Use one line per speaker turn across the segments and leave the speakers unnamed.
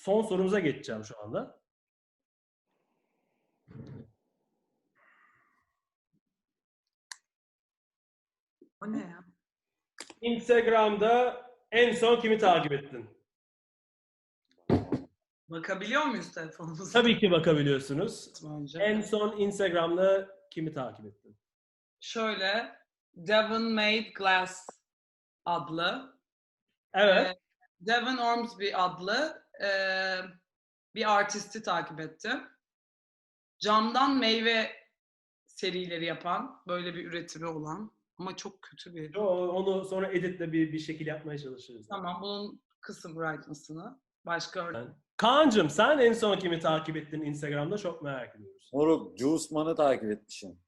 son sorumuza geçeceğim şu anda.
O ne ya?
Instagram'da en son kimi takip ettin?
Bakabiliyor muyuz telefonumuza?
Tabii ki bakabiliyorsunuz.
Önce.
En son Instagram'da kimi takip ettin?
Şöyle Devon Made Glass adlı
Evet.
Devon Ormsby adlı eee, bir artisti takip ettim. Camdan meyve serileri yapan, böyle bir üretimi olan ama çok kötü bir.
O- Onu sonra editle bir, bir şekil yapmaya çalışırız.
Tamam bunun kısım brightness'ını başka örnek.
Kaan'cığım sen en son kimi takip ettin Instagram'da çok merak ediyoruz.
Moruk, Juiceman'ı takip etmişim.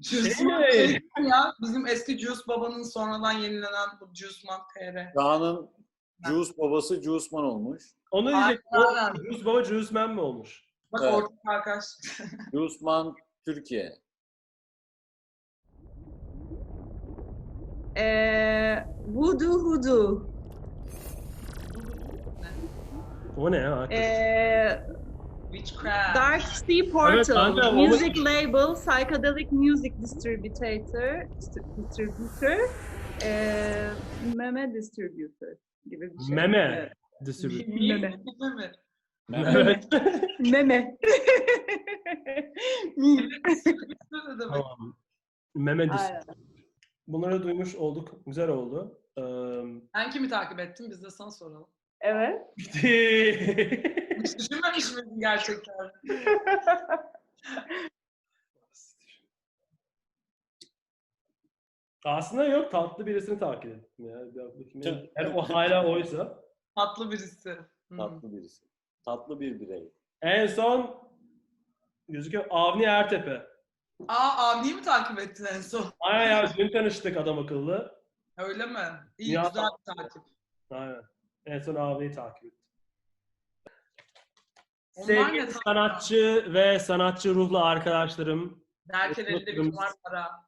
Juice Man
Hey!
ya bizim eski Juice Baba'nın sonradan yenilenen bu Juice Man TR.
Kaan'ın Juice babası Juiceman olmuş.
Onu
Aynen,
diyecek. O
aynen.
Juice Baba Juice Man mi olmuş?
Bak
Evet.
ortak arkadaş.
Juiceman Türkiye.
Ee, Voodoo Hoodoo.
O ne ya? hakikaten?
Ee,
Witchcraft.
Dark Sea Portal.
kanka, o-
music label, psychedelic music distributor, distri- distributor, ee, meme distributor gibi bir şey.
Meme.
Evet.
Distribute.
Meme.
Meme.
Meme.
Tamam. Meme
Aynen.
distribute. Bunları duymuş olduk. Güzel oldu. Ee,
Sen kimi takip ettin? Biz de sana soralım.
Evet.
Hiç düşünmemiş miydin gerçekten?
Aslında yok tatlı birisini takip ettim ya.
Tüh.
Eğer o hala oysa.
Tatlı birisi. Hı.
Tatlı birisi. Tatlı bir birey.
En son gözüküyor Avni Ertepe.
Aa Avni'yi mi takip ettin en son?
Aynen ya dün tanıştık adam akıllı.
Öyle mi? İyi
Ya-
güzel bir takip.
Aynen. En son Avni'yi takip ettim.
Onlar
Sevgili
ne?
sanatçı ve sanatçı ruhlu arkadaşlarım,
Derken elinde bir para.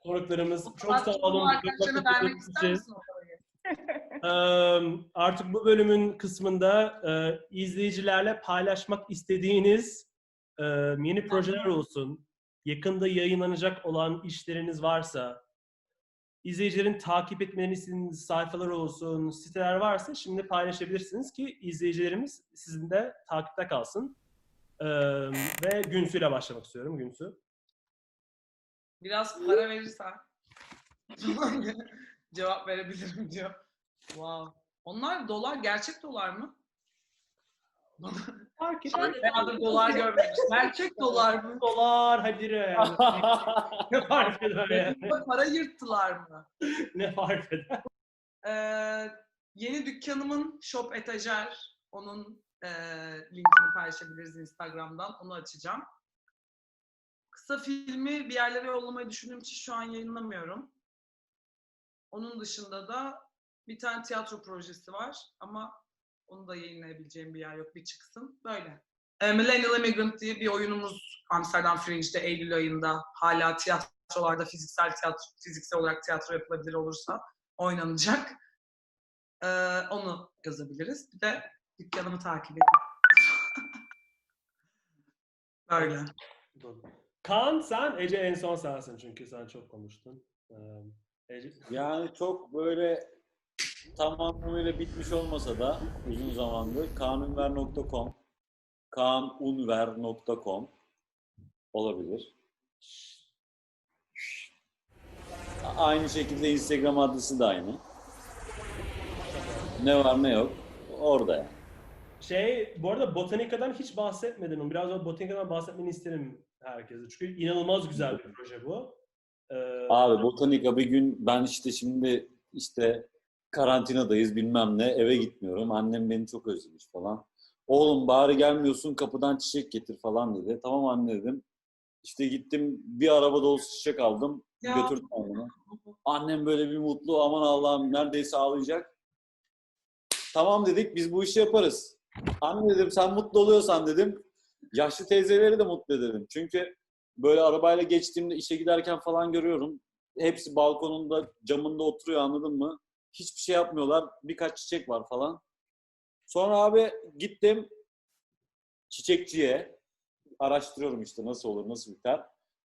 Konuklarımız çok sağ olun.
arkadaşlarına vermek ister misin
artık bu bölümün kısmında izleyicilerle paylaşmak istediğiniz eee, yeni projeler olsun, yakında yayınlanacak olan işleriniz varsa, izleyicilerin takip etmelerini istediğiniz sayfalar olsun, siteler varsa şimdi paylaşabilirsiniz ki izleyicilerimiz sizin de takipte kalsın. Eee, ve Günsü'yle başlamak istiyorum. Günsü.
Biraz para verirsen cevap verebilirim diyor. Wow. Onlar dolar, gerçek dolar mı?
Fark
Bayağıdır dolar görmemiş. Gerçek dolar mı?
Dolar hadi yani. ne fark eder yani?
Para yırttılar mı?
Ne fark eder?
Ee, yeni dükkanımın Shop Etajer. Onun e, linkini paylaşabiliriz Instagram'dan. Onu açacağım. Kısa filmi bir yerlere yollamayı düşündüğüm için şu an yayınlamıyorum. Onun dışında da bir tane tiyatro projesi var ama onu da yayınlayabileceğim bir yer yok. Bir çıksın. Böyle. E, Millennial Immigrant diye bir oyunumuz Amsterdam Fringe'de Eylül ayında hala tiyatrolarda fiziksel tiyatro, fiziksel olarak tiyatro yapılabilir olursa oynanacak. Ee, onu yazabiliriz. Bir de dükkanımı takip edin. Böyle.
Kaan sen, Ece en son sensin çünkü sen çok konuştun. Ece,
Yani çok böyle tam anlamıyla bitmiş olmasa da uzun zamandır kanunver.com kaanunver.com olabilir. Aynı şekilde Instagram adresi de aynı. Ne var ne yok orada yani.
şey, bu arada Botanika'dan hiç bahsetmedin. Biraz o Botanika'dan bahsetmeni isterim herkese. Çünkü inanılmaz güzel bir proje bu. Ee,
Abi botanika bir gün ben işte şimdi işte karantinadayız bilmem ne eve gitmiyorum. Annem beni çok özlemiş falan. Oğlum bari gelmiyorsun kapıdan çiçek getir falan dedi. Tamam anne dedim. İşte gittim bir araba dolusu çiçek aldım.
Ya.
Götürdüm onu. Annem böyle bir mutlu aman Allah'ım neredeyse ağlayacak. Tamam dedik biz bu işi yaparız. Anne dedim sen mutlu oluyorsan dedim. Yaşlı teyzeleri de mutlu ederim. Çünkü böyle arabayla geçtiğimde işe giderken falan görüyorum. Hepsi balkonunda, camında oturuyor anladın mı? Hiçbir şey yapmıyorlar. Birkaç çiçek var falan. Sonra abi gittim çiçekçiye. Araştırıyorum işte nasıl olur, nasıl biter.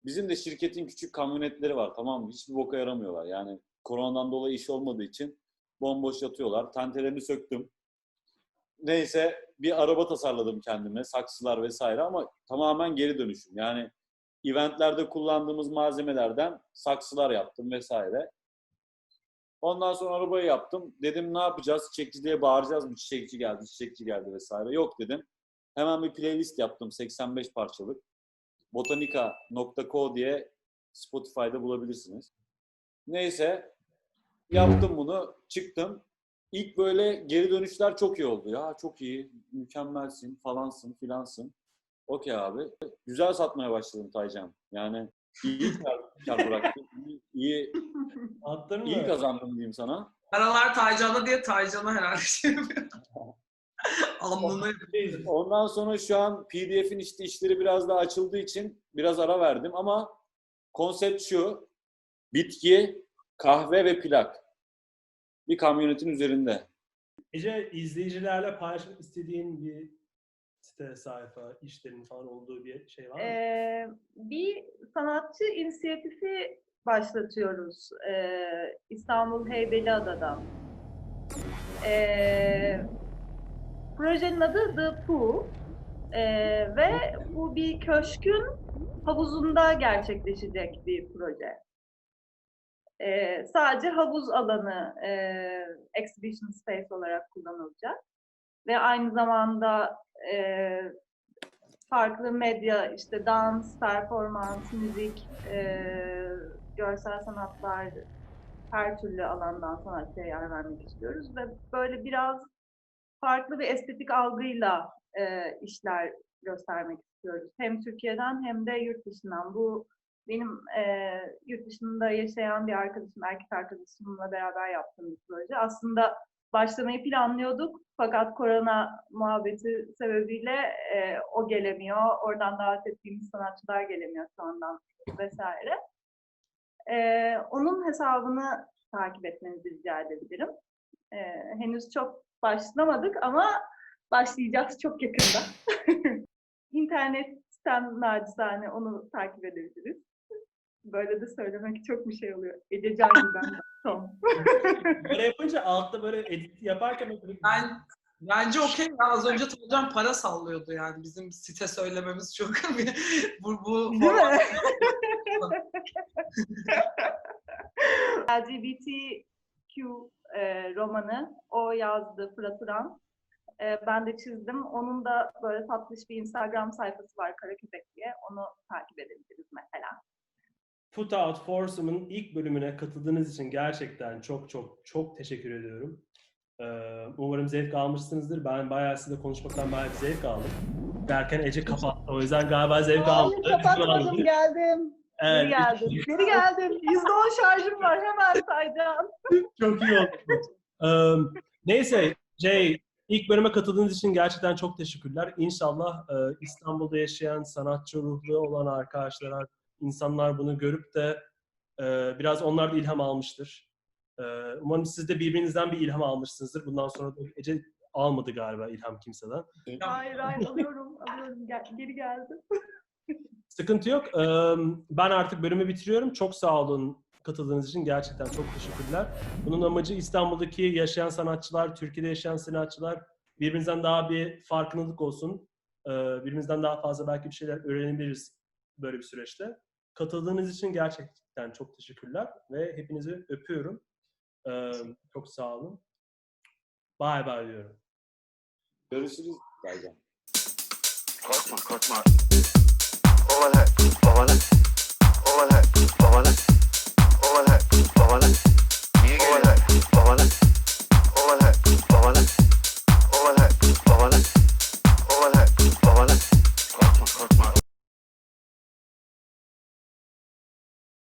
Bizim de şirketin küçük kamyonetleri var tamam mı? Hiçbir boka yaramıyorlar. Yani koronadan dolayı iş olmadığı için bomboş yatıyorlar. Tentelerini söktüm. Neyse bir araba tasarladım kendime. Saksılar vesaire ama tamamen geri dönüşüm. Yani eventlerde kullandığımız malzemelerden saksılar yaptım vesaire. Ondan sonra arabayı yaptım. Dedim ne yapacağız? Çiçekçi diye bağıracağız mı? Çiçekçi geldi, çiçekçi geldi vesaire. Yok dedim. Hemen bir playlist yaptım 85 parçalık. Botanica.co diye Spotify'da bulabilirsiniz. Neyse yaptım bunu. Çıktım. İlk böyle geri dönüşler çok iyi oldu. Ya çok iyi, mükemmelsin, falansın, filansın. Okey abi. Güzel satmaya başladım Taycan. Yani iyi kar, kar bıraktım. İyi, iyi,
Attın mı?
iyi kazandım diyeyim sana.
Paralar Taycan'a diye Taycan'a herhalde şey yapıyor. Alnına yapıyor.
Ondan sonra şu an PDF'in işte işleri biraz daha açıldığı için biraz ara verdim ama konsept şu. Bitki, kahve ve plak. Bir kamyonetin üzerinde.
Ece izleyicilerle paylaşmak istediğin bir site, sayfa, işlerin falan olduğu bir şey var mı?
Ee, bir sanatçı inisiyatifi başlatıyoruz ee, İstanbul Heybeliada'dan. Ee, projenin adı The Pool Ee, ve bu bir köşkün havuzunda gerçekleşecek bir proje. Ee, sadece havuz alanı e, exhibition space olarak kullanılacak ve aynı zamanda e, farklı medya, işte dans, performans, müzik, eee, görsel sanatlar, her türlü alandan sanatçıya yer vermek istiyoruz ve böyle biraz farklı bir estetik algıyla eee, işler göstermek istiyoruz. Hem Türkiye'den hem de yurt dışından. Bu benim eee, yurt dışında yaşayan bir arkadaşım, erkek arkadaşımla beraber yaptığım bir proje. Aslında başlamayı planlıyorduk fakat korona muhabbeti sebebiyle e, o gelemiyor. Oradan davet ettiğimiz sanatçılar gelemiyor şu andan vesaire. E, onun hesabını takip etmenizi rica edebilirim. E, henüz çok başlamadık ama başlayacağız çok yakında. İnternetten nacizane onu takip edebiliriz. Böyle de söylemek çok bir şey oluyor. Ece Gülben. Tamam.
Böyle yapınca altta böyle edit yaparken
Ben Bence okey ya az önce Tolcan para sallıyordu yani bizim site söylememiz çok bu, bu
Değil mi? LGBTQ e, romanı o yazdı Fırat Uran. E, ben de çizdim. Onun da böyle tatlış bir Instagram sayfası var Kara Köpek diye. Onu takip edebiliriz mesela.
Put Out Foursome'ın ilk bölümüne katıldığınız için gerçekten çok çok çok teşekkür ediyorum. Ee, umarım zevk almışsınızdır. Ben bayağı sizinle konuşmaktan bayağı bir zevk aldım. Derken Ece kapattı. O yüzden galiba zevk almadı.
kapatmadım geldim. Geri
Evet,
geldim. Geri geldim. %10 şarjım var. Hemen sayacağım.
çok iyi oldu. Ee, neyse Jay, ilk bölüme katıldığınız için gerçekten çok teşekkürler. İnşallah e, İstanbul'da yaşayan sanatçı ruhlu olan arkadaşlar, insanlar bunu görüp de e, biraz onlar da ilham almıştır. E, umarım siz de birbirinizden bir ilham almışsınızdır. Bundan sonra da Ece almadı galiba ilham kimseden.
Hayır hayır alıyorum. Alıyorum. Gel- geri geldim.
Sıkıntı yok. Ee, Ben artık bölümü bitiriyorum. Çok sağ olun katıldığınız için. Gerçekten çok teşekkürler. Bunun amacı İstanbul'daki yaşayan sanatçılar, Türkiye'de yaşayan sanatçılar birbirimizden daha bir farkındalık olsun. Ee, Birbirimizden daha fazla belki bir şeyler öğrenebiliriz böyle bir süreçte. Katıldığınız için gerçekten çok teşekkürler ve hepinizi öpüyorum. Ee, Çok sağ olun. Bye bye diyorum.
Görüşürüz. Taycan.
Korkma korkma. Overhead.